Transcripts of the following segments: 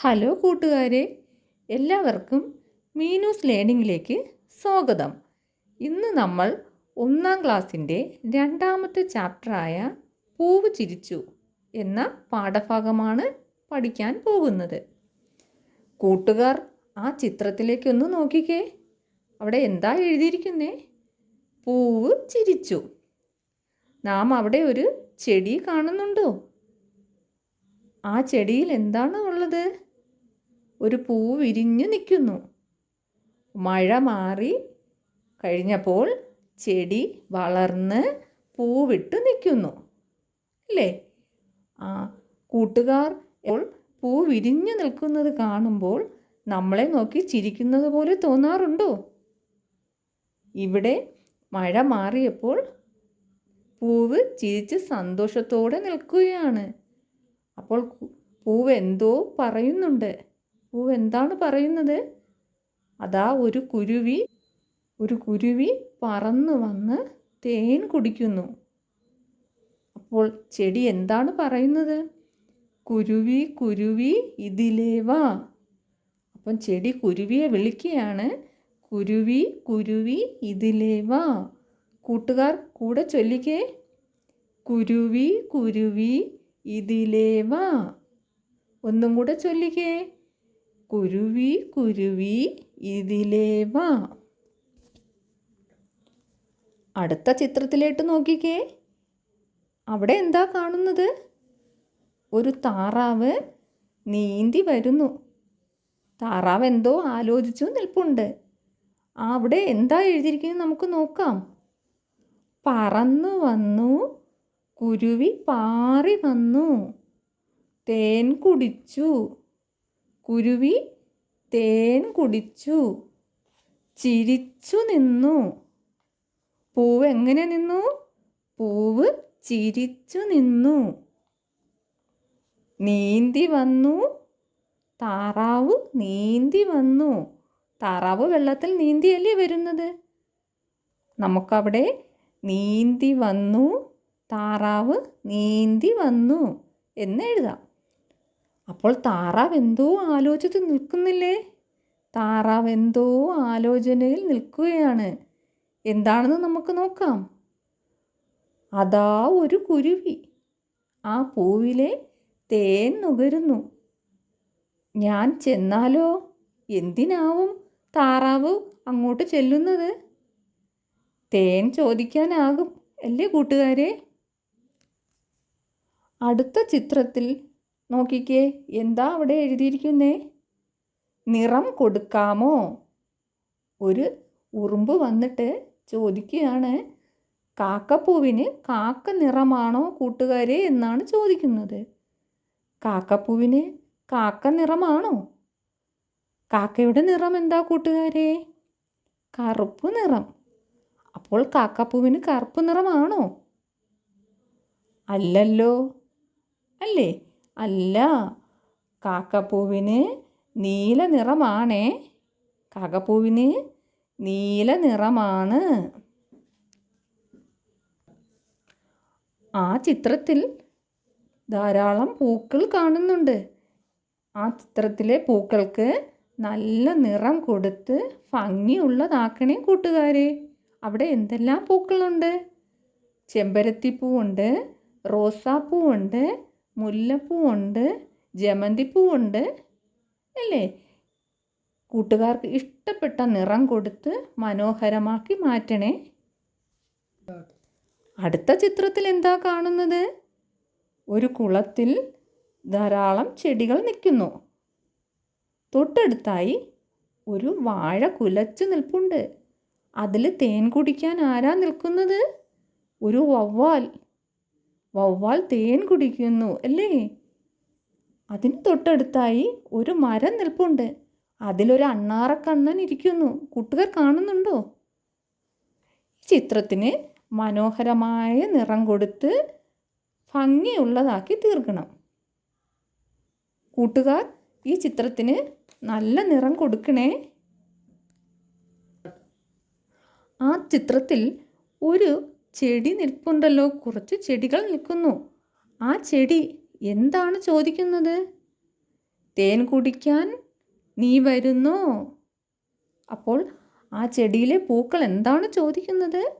Hello കൂട്ടുകാരെ എല്ലാവർക്കും മീനൂസ് ലേണിംഗിലേക്ക് സ്വാഗതം. ഇന്ന് നമ്മൾ ഒന്നാം ക്ലാസ്സിന്റെ രണ്ടാമത്തെ ചാപ്റ്ററായ പൂവ് ചിരിച്ചു എന്ന പാഠഭാഗമാണ് പഠിക്കാൻ പോകുന്നത്. കൂട്ടുകാർ ആ ചിത്രത്തിലേക്കൊന്ന് നോക്കിക്കേ. അവിടെ എന്താ എഴുതിയിരിക്കുന്നേ? പൂവ് ചിരിച്ചു. നാം അവിടെ ഒരു ചെടി കാണുന്നുണ്ടോ? ആ ചെടിയിൽ എന്താണ് ഉള്ളത്? ഒരു പൂ വിരിഞ്ഞു നിൽക്കുന്നു. മഴ മാറി കഴിഞ്ഞപ്പോൾ ചെടി വളർന്ന് പൂവിട്ട് നിൽക്കുന്നു. അല്ലേ ആ കൂട്ടുകാർ ഇപ്പോൾ പൂ വിരിഞ്ഞു നിൽക്കുന്നത് കാണുമ്പോൾ നമ്മളെ നോക്കി ചിരിക്കുന്നത് പോലെ തോന്നാറുണ്ടോ? ഇവിടെ മഴ മാറിയപ്പോൾ പൂവ് ചിരിച്ച് സന്തോഷത്തോടെ നിൽക്കുകയാണ്. അപ്പോൾ പൂവ് എന്തോ പറയുന്നുണ്ട്. പൂവ് എന്താണ് പറയുന്നത്? അതാ ഒരു കുരുവി ഒരു കുരുവി പറന്നു വന്ന് തേൻ കുടിക്കുന്നു. അപ്പോൾ ചെടി എന്താണ് പറയുന്നത്? കുരുവി കുരുവി ഇതിലേ വാ. അപ്പം ചെടി കുരുവിയെ വിളിക്കുകയാണ്. കുരുവി കുരുവി ഇതിലേ വാ. കൂട്ടുകാർ കൂടെ ചൊല്ലിക്കേ. കുരുവി കുരുവി ഇതിലേ വാ. ഒന്നും കൂടെ ചൊല്ലിക്കേ. കുരുവി കുരുവി ഇതിലേ വാ. അടുത്ത ചിത്രത്തിലേട്ട് നോക്കിക്കേ. അവിടെ എന്താ കാണുന്നത്? ഒരു താറാവ് നീന്തി വരുന്നു. താറാവ് എന്തോ ആലോചിച്ചു നിൽപ്പുണ്ട്. അവിടെ എന്താ എഴുതിയിരിക്കുന്നത് നമുക്ക് നോക്കാം. പറന്നു വന്നു കുരുവി പാറി വന്നു തേൻ കുടിച്ചു കുരുവി തേൻ കുടിച്ചു. ചിരിച്ചു നിന്നു. പൂവ് എങ്ങനെ നിന്നു? പൂവ് ചിരിച്ചു നിന്നു. നീന്തി വന്നു. താറാവ് നീന്തി വന്നു. താറാവ് വെള്ളത്തിൽ നീന്തിയല്ലേ വരുന്നത്? നമുക്കവിടെ നീന്തി വന്നു. താറാവ് നീന്തി വന്നു എന്ന് എഴുതാം. അപ്പോൾ താറാവ് എന്തോ ആലോചിച്ച് നിൽക്കുന്നില്ലേ? താറാവ് എന്തോ ആലോചനയിൽ നിൽക്കുകയാണ്. എന്താണെന്ന് നമുക്ക് നോക്കാം. അതാ ഒരു കുരുവി. ആ പൂവിലെ തേൻ നുകരുന്നു. ഞാൻ ചെന്നാലോ? എന്തിനാവും താറാവ് അങ്ങോട്ട് ചെല്ലുന്നത്? തേൻ ചോദിക്കാനാകും അല്ലേ കൂട്ടുകാരെ? അടുത്ത ചിത്രത്തിൽ നോക്കിക്കേ എന്താ അവിടെ എഴുതിയിരിക്കുന്നേ? നിറം കൊടുക്കാമോ? ഒരു ഉറുമ്പ് വന്നിട്ട് ചോദിക്കുകയാണ്. കാക്കപ്പൂവിന് കാക്ക നിറമാണോ കൂട്ടുകാരെ എന്നാണ് ചോദിക്കുന്നത്. കാക്കപ്പൂവിന് കാക്ക നിറമാണോ? കാക്കയുടെ നിറം എന്താ കൂട്ടുകാരെ? കറുപ്പ് നിറം. അപ്പോൾ കാക്കപ്പൂവിന് കറുപ്പ് നിറമാണോ? അല്ലല്ലോ. അല്ലേ? അല്ല കാക്കപ്പൂവിന് നീല നിറമാണേ. കാക്കപ്പൂവിന് നീല നിറമാണ്. ആ ചിത്രത്തിൽ ധാരാളം പൂക്കൾ കാണുന്നുണ്ട്. ആ ചിത്രത്തിലെ പൂക്കൾക്ക് നല്ല നിറം കൊടുത്ത് ഭംഗിയുള്ളതാക്കണേ കൂട്ടുകാരെ. അവിടെ എന്തെല്ലാം പൂക്കളുണ്ട്? ചെമ്പരത്തിപ്പൂവുണ്ട് റോസാപ്പൂവുണ്ട് മുല്ലപ്പൂവുണ്ട് ജമന്തിപ്പൂവുണ്ട് അല്ലേ? കൂട്ടുകാർക്ക് ഇഷ്ടപ്പെട്ട നിറം കൊടുത്ത് മനോഹരമാക്കി മാറ്റണേ. അടുത്ത ചിത്രത്തിൽ എന്താ കാണുന്നത്? ഒരു കുളത്തിൽ ധാരാളം ചെടികൾ നിൽക്കുന്നു. തൊട്ടടുത്തായി ഒരു വാഴ കുലച്ചു നിൽപ്പുണ്ട്. അതിൽ തേൻ കുടിക്കാൻ ആരാ നിൽക്കുന്നത്? ഒരു വവ്വാൽ വവ്വാൽ തേൻ കുടിക്കുന്നു അല്ലേ? അതിന് തൊട്ടടുത്തായി ഒരു മരം നിൽപ്പുണ്ട്. അതിലൊരു അണ്ണാറക്കണ്ണൻ ഇരിക്കുന്നു. കൂട്ടുകാർ കാണുന്നുണ്ടോ? ചിത്രത്തിന് മനോഹരമായ നിറം കൊടുത്ത് ഭംഗിയുള്ളതാക്കി തീർക്കണം. കൂട്ടുകാർ ഈ ചിത്രത്തിന് നല്ല നിറം കൊടുക്കണേ. ആ ചിത്രത്തിൽ ഒരു ചെടി നിൽപ്പുണ്ടല്ലോ. കുറച്ച് ചെടികൾ നിൽക്കുന്നു. ആ ചെടി എന്താണ് ചോദിക്കുന്നത്? തേൻ കുടിക്കാൻ നീ വരുന്നോ? അപ്പോൾ ആ ചെടിയിലെ പൂക്കൾ എന്താണ് ചോദിക്കുന്നത്?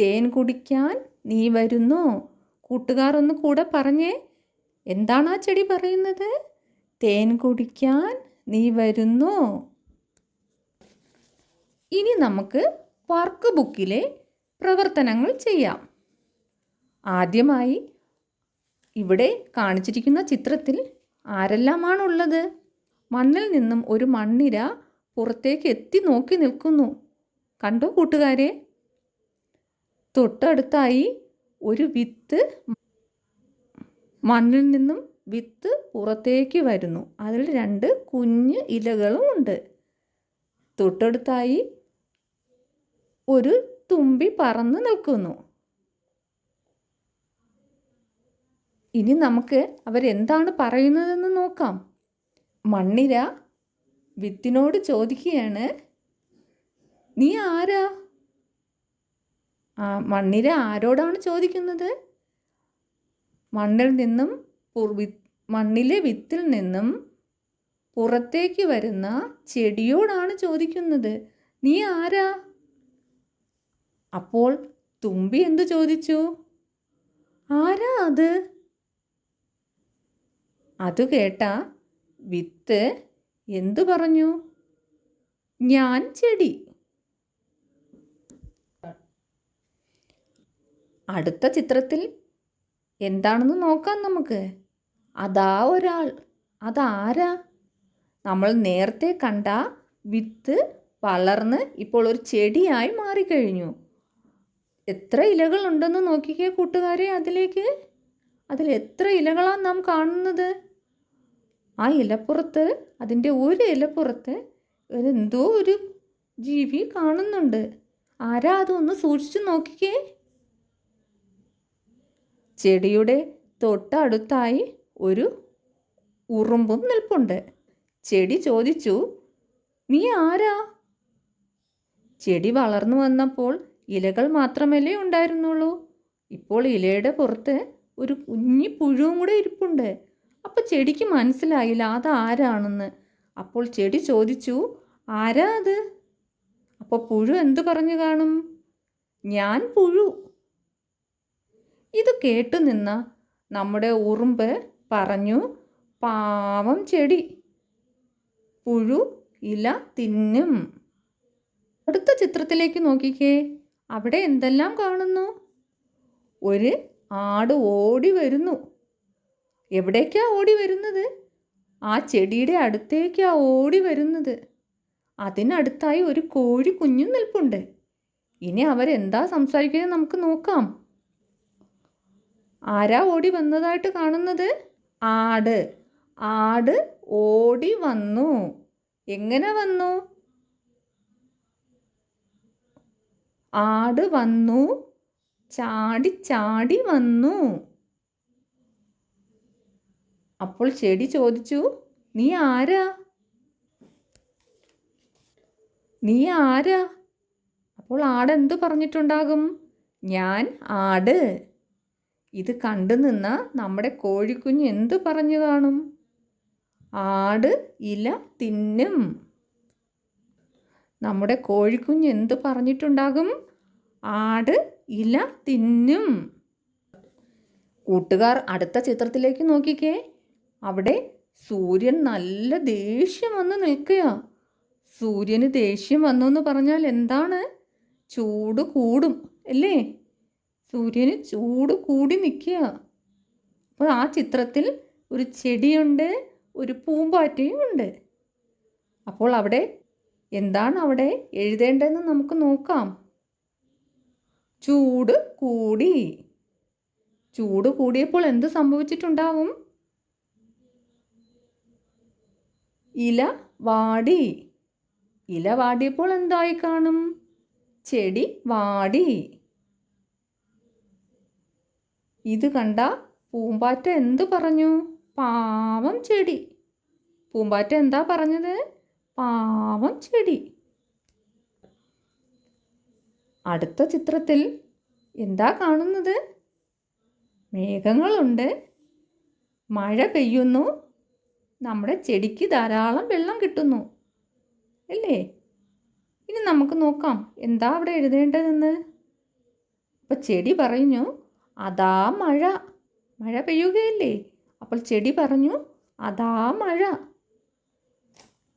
തേൻ കുടിക്കാൻ നീ വരുന്നോ? കൂട്ടുകാർ ഒന്ന് കൂടെ പറഞ്ഞേ. എന്താണ് ആ ചെടി പറയുന്നത്? തേൻ കുടിക്കാൻ നീ വരുന്നോ? ഇനി നമുക്ക് വർക്ക് ബുക്കിലെ പ്രവർത്തനങ്ങൾ ചെയ്യാം. ആദ്യമായി ഇവിടെ കാണിച്ചിരിക്കുന്ന ചിത്രത്തിൽ ആരെല്ലാമാണുള്ളത്? മണ്ണിൽ നിന്നും ഒരു മണ്ണിര പുറത്തേക്ക് എത്തി നോക്കി നിൽക്കുന്നു. കണ്ടോ കൂട്ടുകാരെ? തൊട്ടടുത്തായി ഒരു വിത്ത് മണ്ണിൽ നിന്നും വിത്ത് പുറത്തേക്ക് വരുന്നു. അതിൽ രണ്ട് കുഞ്ഞ് ഇലകളും ഉണ്ട് തൊട്ടടുത്തായി ഒരു തുമ്പി പറന്ന് നിൽക്കുന്നു. ഇനി നമുക്ക് അവരെന്താണ് പറയുന്നതെന്ന് നോക്കാം. മണ്ണിര വിത്തിനോട് ചോദിക്കുകയാണ് നീ ആരാ? ആ മണ്ണിര ആരോടാണ് ചോദിക്കുന്നത്? മണ്ണിൽ നിന്നും മണ്ണിലെ വിത്തിൽ നിന്നും പുറത്തേക്ക് വരുന്ന ചെടിയോടാണ് ചോദിക്കുന്നത്. നീ ആരാ? അപ്പോൾ തുമ്പി എന്തു ചോദിച്ചു? ആരാ അത്? അത് കേട്ട വിത്ത് എന്തു പറഞ്ഞു? ഞാൻ ചെടി. അടുത്ത ചിത്രത്തിൽ എന്താണെന്ന് നോക്കാം നമുക്ക്. അതാ ഒരാൾ. അതാരാ? നമ്മൾ നേരത്തെ കണ്ട വിത്ത് വളർന്ന് ഇപ്പോൾ ഒരു ചെടിയായി മാറിക്കഴിഞ്ഞു. എത്ര ഇലകൾ ഉണ്ടെന്ന് നോക്കിക്കേ കൂട്ടുകാരെ അതിലേക്ക്. അതിൽ എത്ര ഇലകളാണ് നാം കാണുന്നത്? ആ ഇലപ്പുറത്ത് അതിന്റെ ഒരു ഇലപ്പുറത്ത് എന്തോ ഒരു ജീവി കാണുന്നുണ്ട്. ആരാ അതൊന്ന് സൂക്ഷിച്ചു നോക്കിക്കേ. ചെടിയുടെ തൊട്ടടുത്തായി ഒരു ഉറുമ്പും നിൽപ്പുണ്ട്. ചെടി ചോദിച്ചു നീ ആരാ? ചെടി വളർന്നു വന്നപ്പോൾ ഇലകൾ മാത്രമല്ലേ ഉണ്ടായിരുന്നുള്ളൂ. ഇപ്പോൾ ഇലയുടെ പുറത്ത് ഒരു കുഞ്ഞി പുഴുവും കൂടെ ഇരിപ്പുണ്ട്. അപ്പോൾ ചെടിക്ക് മനസ്സിലായില്ല അത് ആരാണെന്ന് അപ്പോൾ ചെടി ചോദിച്ചു ആരാ അത്? അപ്പോൾ പുഴു എന്തു പറഞ്ഞു കാണും? ഞാൻ പുഴു. ഇത് കേട്ടു നിന്ന നമ്മുടെ ഉറുമ്പ് പറഞ്ഞു പാവം ചെടി. പുഴു ഇല തിന്നും. അടുത്ത ചിത്രത്തിലേക്ക് നോക്കിക്കേ. അവിടെ എന്തെല്ലാം കാണുന്നു? ഒരു ആട് ഓടി വരുന്നു. എവിടേക്കാ ഓടി വരുന്നത്? ആ ചെടിയുടെ അടുത്തേക്കാ ഓടി വരുന്നത്. അതിനടുത്തായി ഒരു കോഴി കുഞ്ഞു നിൽപ്പുണ്ട്. ഇനി അവരെന്താ സംസാരിക്കുന്നത് നമുക്ക് നോക്കാം. ആരാ ഓടി വന്നതായിട്ട് കാണുന്നത്? ആട്. ആട് ഓടി വന്നു. എങ്ങനെ വന്നു? ആട് വന്നു ചാടി ചാടി വന്നു. അപ്പോൾ ചെടി ചോദിച്ചു നീ ആരാ? നീ ആരാ? അപ്പോൾ ആട് എന്തു പറഞ്ഞിട്ടുണ്ടാകും? ഞാൻ ആട്. ഇത് കണ്ടു നിന്ന നമ്മുടെ കോഴിക്കുഞ്ഞ് എന്തു പറഞ്ഞു കാണും? ആട് ഇല തിന്നും. നമ്മുടെ കോഴിക്കുഞ്ഞ് എന്ത് പറഞ്ഞിട്ടുണ്ടാകും? ആട് ഇല തിന്നും. കൂട്ടുകാർ അടുത്ത ചിത്രത്തിലേക്ക് നോക്കിക്കേ. അവിടെ സൂര്യൻ നല്ല ദേഷ്യം വന്ന് നിൽക്കുക സൂര്യന് ദേഷ്യം വന്നു എന്ന് പറഞ്ഞാൽ എന്താണ്? ചൂട് കൂടും അല്ലേ? സൂര്യന് ചൂട് കൂടി നിൽക്കുക അപ്പോൾ ആ ചിത്രത്തിൽ ഒരു ചെടിയുണ്ട് ഒരു പൂമ്പാറ്റയും ഉണ്ട്. അപ്പോൾ അവിടെ എന്താണ് അവിടെ എഴുതേണ്ടതെന്ന് നമുക്ക് നോക്കാം. ചൂട് കൂടി. ചൂട് കൂടിയപ്പോൾ എന്ത് സംഭവിച്ചിട്ടുണ്ടാവും? ഇല വാടി. ഇല വാടിയപ്പോൾ എന്തായി കാണും? ചെടി വാടി. ഇത് കണ്ട പൂമ്പാറ്റ എന്ത് പറഞ്ഞു? പാവം ചെടി. പൂമ്പാറ്റ എന്താ പറഞ്ഞത്? പാവം ചെടി. അടുത്ത ചിത്രത്തിൽ എന്താ കാണുന്നത്? മേഘങ്ങളുണ്ട്. മഴ പെയ്യുന്നു. നമ്മുടെ ചെടിക്ക് ധാരാളം വെള്ളം കിട്ടുന്നു. അല്ലേ? ഇനി നമുക്ക് നോക്കാം. എന്താ അവിടെ എഴുതേണ്ടതെന്ന്? അപ്പോൾ ചെടി പറഞ്ഞു അതാ മഴ. മഴ പെയ്യുകയല്ലേ? അപ്പോൾ ചെടി പറഞ്ഞു അതാ മഴ.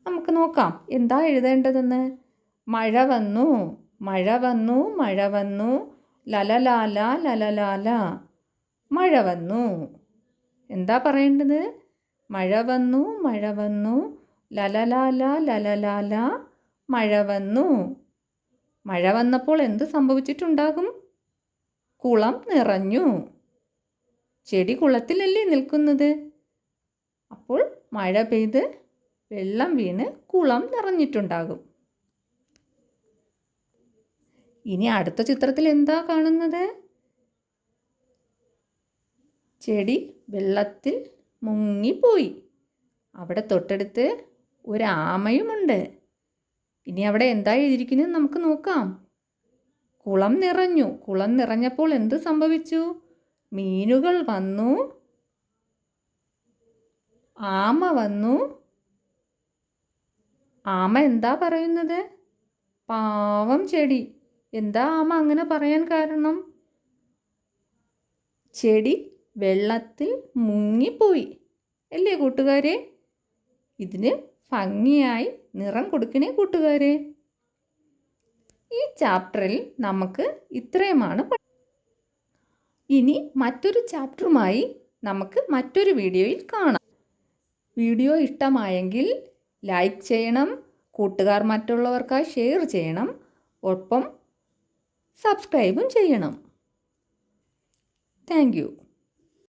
നമുക്ക് നോക്കാം. എന്താ എഴുതേണ്ടതെന്ന്? മഴ വന്നു. മഴ വന്നു മഴ വന്നു. ലലലാല ലലലാല മഴ വന്നു. എന്താ പറയേണ്ടത്? മഴ വന്നു മഴ വന്നു. ലലലാല ലലലാല മഴ വന്നു. മഴ വന്നപ്പോൾ എന്ത് സംഭവിച്ചിട്ടുണ്ടാകും? കുളം നിറഞ്ഞു. ചെടി കുളത്തിലല്ലേ നിൽക്കുന്നത്? അപ്പോൾ മഴ പെയ്ത് വെള്ളം വീണ് കുളം നിറഞ്ഞിട്ടുണ്ടാകും. ഇനി അടുത്ത ചിത്രത്തിൽ എന്താ കാണുന്നത്? ചെടി വെള്ളത്തിൽ മുങ്ങിപ്പോയി. അവിടെ തൊട്ടടുത്ത് ഒരു ആമയുമുണ്ട് ഇനി അവിടെ എന്താ എഴുതിയിരിക്കുന്നത് നമുക്ക് നോക്കാം. കുളം നിറഞ്ഞു. കുളം നിറഞ്ഞപ്പോൾ എന്ത് സംഭവിച്ചു? മീനുകൾ വന്നു. ആമ വന്നു. ആമ എന്താ പറയുന്നത്? പാവം ചെടി. എന്താ ആമ അങ്ങനെ പറയാൻ കാരണം? ചെടി വെള്ളത്തിൽ മുങ്ങിപ്പോയി. അല്ലേ കൂട്ടുകാരെ? ഇതിന് ഭംഗിയായി നിറം കൊടുക്കണേ കൂട്ടുകാരെ. ഈ ചാപ്റ്ററിൽ നമുക്ക് ഇത്രയുമാണ് ഇനി മറ്റൊരു ചാപ്റ്ററുമായി നമുക്ക് മറ്റൊരു വീഡിയോയിൽ കാണാം. വീഡിയോ ഇഷ്ടമായെങ്കിൽ ലൈക്ക് ചെയ്യണം. കൂട്ടുകാർ മറ്റുള്ളവർക്കായി ഷെയർ ചെയ്യണം. ഒപ്പം സബ്സ്ക്രൈബും ചെയ്യണം. താങ്ക്